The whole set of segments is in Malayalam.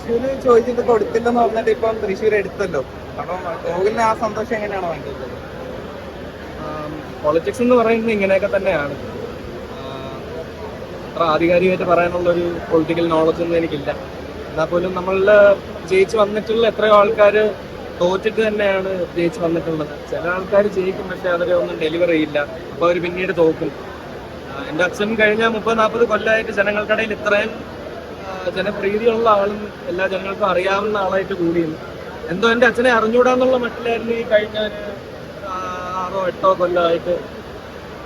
തൃശ്ശൂര് ചോദിച്ചിട്ട് കൊടുത്തില്ലെന്ന് പറഞ്ഞിട്ട് ഇപ്പം തൃശ്ശൂർ എടുത്തല്ലോ. അപ്പം ഗോകുലിന് ആ സന്തോഷം എങ്ങനെയാണ് വേണ്ടത്? പൊളിറ്റിക്സ് എന്ന് പറയുന്നത് ഇങ്ങനെയൊക്കെ തന്നെയാണ്. അത്ര ആധികാരികമായിട്ട് പറയാനുള്ള ഒരു പൊളിറ്റിക്കൽ നോളജ് ഒന്നും എനിക്കില്ല. എന്നാൽ പോലും നമ്മളിൽ ജയിച്ചു വന്നിട്ടുള്ള എത്രയോ ആൾക്കാർ തോറ്റിട്ട് തന്നെയാണ് ജയിച്ച് വന്നിട്ടുള്ളത്. ചില ആൾക്കാർ ജയിക്കും പക്ഷെ അവരെ ഒന്നും ഡെലിവർ ചെയ്യില്ല. അപ്പോൾ അവർ പിന്നീട് തോക്കും. എന്റെ അച്ഛൻ കഴിഞ്ഞ മുപ്പത് നാൽപ്പത് കൊല്ലമായിട്ട് ജനങ്ങൾക്കിടയിൽ ഇത്രയും ജനപ്രീതിയുള്ള ആളും എല്ലാ ജനങ്ങൾക്കും അറിയാവുന്ന ആളായിട്ട് കൂടിയിരുന്നു എന്തോ എന്റെ അച്ഛനെ അറിഞ്ഞൂടാന്നുള്ള മട്ടിലായിരുന്നു ഈ കഴിഞ്ഞ ആറോ എട്ടോ കൊല്ലമായിട്ട്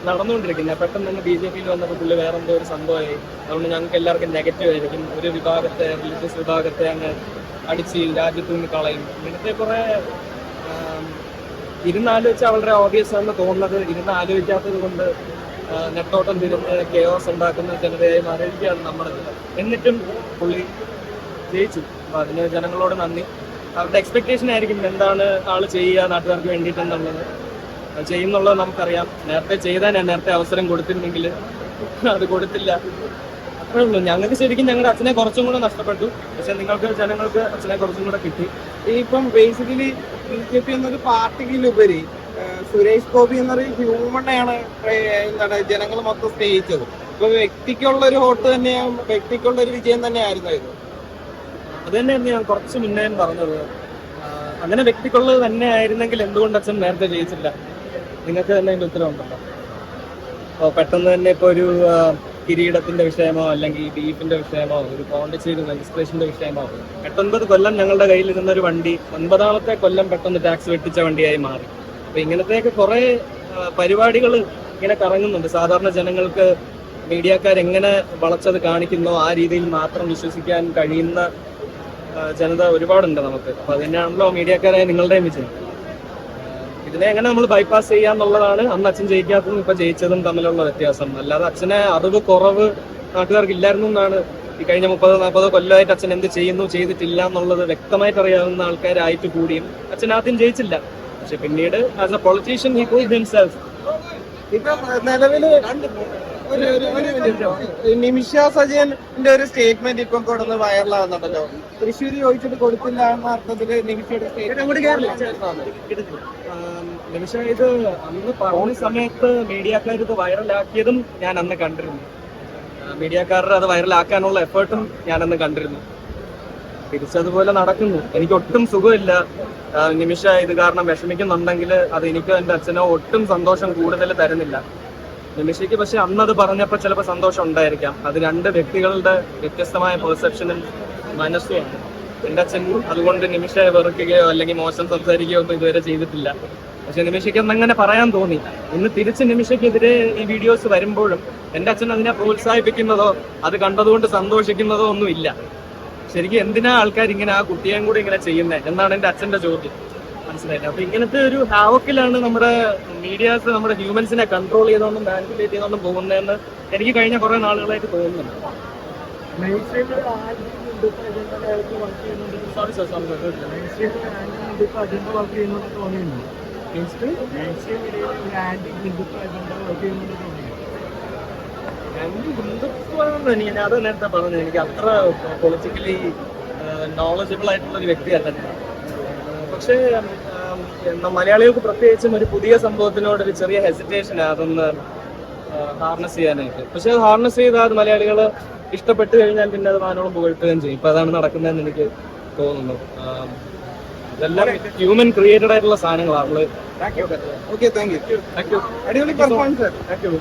നടന്നുകൊണ്ടിരിക്കുന്നത്. പെട്ടെന്ന് തന്നെ ബി ജെ പിയിൽ വന്നപ്പോൾ പുള്ളി വേറെ എന്തോ ഒരു സംഭവമായി. അതുകൊണ്ട് ഞങ്ങൾക്ക് എല്ലാവർക്കും നെഗറ്റീവ് ആയിരിക്കും. ഒരു വിഭാഗത്തെ റിലീജിയസ് വിഭാഗത്തെ അങ്ങ് അടിച്ച് രാജ്യത്തു നിന്ന് കളയും. ഇങ്ങനത്തെ കുറെ ഇരുന്നാലോചിച്ചാൽ വളരെ ഓബിയസ് ആണെന്ന് തോന്നുന്നത് ഇരുന്ന് ആലോചിക്കാത്തത് കൊണ്ട് നെട്ടോട്ടം തിരുന്ന് കെയോസ് ഉണ്ടാക്കുന്ന ജനതയായി മാറിയിരിക്കുകയാണ് നമ്മുടെ. എന്നിട്ടും പുള്ളി ജയിച്ചു. അപ്പൊ അതിന് ജനങ്ങളോട് നന്ദി. അവരുടെ എക്സ്പെക്ടേഷൻ ആയിരിക്കും എന്താണ് ആൾ ചെയ്യുക നാട്ടുകാർക്ക് വേണ്ടിയിട്ടെന്നുള്ളത് ചെയ്യുന്നുള്ളത് നമുക്കറിയാം. നേരത്തെ ചെയ്താൽ ഞാൻ നേരത്തെ അവസരം കൊടുത്തിരുന്നെങ്കിൽ അത് കൊടുത്തില്ല. അത്രേ ഉള്ളൂ. ഞങ്ങൾക്ക് ശരിക്കും ഞങ്ങളുടെ അച്ഛനെ കുറച്ചും കൂടെ നഷ്ടപ്പെട്ടു. പക്ഷെ നിങ്ങൾക്ക് ജനങ്ങൾക്ക് അച്ഛനെ കുറച്ചും കൂടെ കിട്ടി. ഇപ്പം ബേസിക്കലി ബി ജെ പി എന്നൊരു പാർട്ടിയിലുപരി ഏഹ്, സുരേഷ് ഗോപി എന്നൊരു ഹ്യൂമണെയാണ് എന്താണ് ജനങ്ങൾ മൊത്തം സ്നേഹിച്ചത്. ഇപ്പൊ വ്യക്തിക്കുള്ള ഒരു വോട്ട് തന്നെയാ വ്യക്തിക്കുള്ള ഒരു വിജയം തന്നെയായിരുന്നു ഇത്. അത് തന്നെയാണ് ഞാൻ കുറച്ച് മുന്നേ പറഞ്ഞത്. അങ്ങനെ വ്യക്തിക്കുള്ളത് തന്നെ ആയിരുന്നെങ്കിൽ എന്തുകൊണ്ട് അച്ഛൻ നേരത്തെ ജയിച്ചില്ല? നിങ്ങൾക്ക് തന്നെ അതിന്റെ ഉത്തരവുണ്ടല്ലോ. അപ്പോൾ പെട്ടെന്ന് തന്നെ ഇപ്പോൾ ഒരു കിരീടത്തിന്റെ വിഷയമോ അല്ലെങ്കിൽ ബീഫിന്റെ വിഷയമോ ഒരു പോണ്ടിച്ചേരി രജിസ്ട്രേഷന്റെ വിഷയമോ എട്ടൊൻപത് കൊല്ലം ഞങ്ങളുടെ കയ്യിൽ ഒരു വണ്ടി ഒൻപതാമത്തെ കൊല്ലം പെട്ടെന്ന് ടാക്സ് വെട്ടിച്ച വണ്ടിയായി മാറി. അപ്പൊ ഇങ്ങനത്തെയൊക്കെ കുറെ പരിപാടികൾ ഇങ്ങനെ കറങ്ങുന്നുണ്ട്. സാധാരണ ജനങ്ങൾക്ക് മീഡിയക്കാർ എങ്ങനെ വളച്ചത് കാണിക്കുന്നോ ആ രീതിയിൽ മാത്രം വിശ്വസിക്കാൻ കഴിയുന്ന ജനത ഒരുപാടുണ്ട് നമുക്ക്. അപ്പൊ അതിനാണല്ലോ മീഡിയക്കാരെ മീഡിയക്കാരായ നിങ്ങളുടെയും വിജയം. ഇതിനെ എങ്ങനെ നമ്മൾ ബൈപ്പാസ് ചെയ്യാന്നുള്ളതാണ് അന്ന് അച്ഛൻ ജയിക്കാത്തതും ഇപ്പൊ ജയിച്ചതും തമ്മിലുള്ള വ്യത്യാസം. അല്ലാതെ അച്ഛനെ അറിവ് കുറവ് നാട്ടുകാർക്ക് ഇല്ലായിരുന്നു എന്നാണ് ഈ കഴിഞ്ഞ മുപ്പതോ നാൽപ്പതോ കൊല്ലമായിട്ട് അച്ഛൻ എന്ത് ചെയ്യുന്നു ചെയ്തിട്ടില്ല എന്നുള്ളത് വ്യക്തമായിട്ട് അറിയാവുന്ന ആൾക്കാരായിട്ട് കൂടിയും അച്ഛൻ ആദ്യം ജയിച്ചില്ല. പക്ഷെ പിന്നീട് as a politician he calls himself ഇപ്പൊ നിലവിൽ ഒരു ഒരു നിമിഷ സജയന്റെ ഒരു സ്റ്റേറ്റ്മെന്റ് ഇപ്പം കൊടുന്ന് വൈറലാകുന്നുണ്ടല്ലോ. തൃശ്ശൂർ ചോദിച്ചിട്ട് കൊടുത്തില്ല എന്ന അർത്ഥത്തിൽ നിമിഷയുടെ സ്റ്റേറ്റ്മെന്റ് നിമിഷ ഇത് അന്ന് പറഞ്ഞ സമയത്ത് മീഡിയക്കാർ ഇത് വൈറലാക്കിയതും ഞാൻ അന്ന് കണ്ടിരുന്നു. മീഡിയക്കാരുടെ അത് വൈറലാക്കാനുള്ള എഫേർട്ടും ഞാൻ അന്ന് കണ്ടിരുന്നു. തിരിച്ചതുപോലെ നടക്കുന്നു. എനിക്ക് ഒട്ടും സുഖമില്ല. നിമിഷ ഇത് കാരണം വിഷമിക്കുന്നുണ്ടെങ്കിൽ അത് എനിക്ക് എന്റെ അച്ഛനോ ഒട്ടും സന്തോഷം കൂടുതൽ തരുന്നില്ല. നിമിഷയ്ക്ക് പക്ഷെ അന്നത് പറഞ്ഞപ്പോൾ ചിലപ്പോൾ സന്തോഷം ഉണ്ടായിരിക്കാം. അത് രണ്ട് വ്യക്തികളുടെ വ്യത്യസ്തമായ പെർസെപ്ഷനും മനസ്സുമാണ്. എന്റെ അച്ഛൻ അതുകൊണ്ട് നിമിഷയെ വെറുക്കുകയോ അല്ലെങ്കിൽ മോശം സംസാരിക്കുകയോ ഒന്നും ഇതുവരെ ചെയ്തിട്ടില്ല. പക്ഷെ നിമിഷയ്ക്ക് അങ്ങനെ പറയാൻ തോന്നി. ഇന്ന് തിരിച്ച് നിമിഷയ്ക്കെതിരെ ഈ വീഡിയോസ് വരുമ്പോഴും എന്റെ അച്ഛൻ അതിനെ പ്രോത്സാഹിപ്പിക്കുന്നതോ അത് കണ്ടതുകൊണ്ട് സന്തോഷിക്കുന്നതോ ഒന്നുമില്ല. ശരിക്കും എന്തിനാ ആൾക്കാർ ഇങ്ങനെ ആ കുട്ടിയെയും കൂടി ഇങ്ങനെ ചെയ്യുന്നത് എന്നാണ് എന്റെ അച്ഛന്റെ ചോദ്യം. മനസ്സിലായില്ല? അപ്പൊ ഇങ്ങനത്തെ ഒരു ഹാവക്കിലാണ് നമ്മുടെ മീഡിയാസ് നമ്മുടെ ഹ്യൂമൻസിനെ കൺട്രോൾ ചെയ്തുകൊണ്ടും മാനിപ്പുലേറ്റ് ചെയ്തുകൊണ്ടും പോകുന്നതെന്ന് എനിക്ക് കഴിഞ്ഞ കുറെ നാളുകളായിട്ട് തോന്നുന്നുണ്ട്. സോറി സാർ സോറി ഹിന്ദുത്വം എനിക്ക് ഞാൻ അത് നേരത്തെ പറഞ്ഞു. എനിക്ക് അത്ര പൊളിറ്റിക്കലി നോളജബിൾ ആയിട്ടുള്ള ഒരു വ്യക്തിയല്ല ഞാൻ. പക്ഷേ എന്താ മലയാളികൾക്ക് പ്രത്യേകിച്ചും ഒരു പുതിയ സംഭവത്തിനോട് ഒരു ചെറിയ ഹെസിറ്റേഷൻ അതൊന്ന് ഹാർണസ് ചെയ്യാനായിട്ട്. പക്ഷെ അത് ഹാർണസ് ചെയ്താൽ അത് മലയാളികൾ ഇഷ്ടപ്പെട്ട് കഴിഞ്ഞാൽ പിന്നെ അത് മാനോളം പുകഴ്ത്തുകയും ചെയ്യും. ഇപ്പൊ അതാണ് നടക്കുന്നതെന്ന് എനിക്ക് തോന്നുന്നു. ഇതെല്ലാം ഹ്യൂമൻ ക്രിയേറ്റഡ് ആയിട്ടുള്ള സാധനങ്ങളാണ് okay thank you thank you അടിപൊളി പെർഫോമൻസ് താങ്ക് യു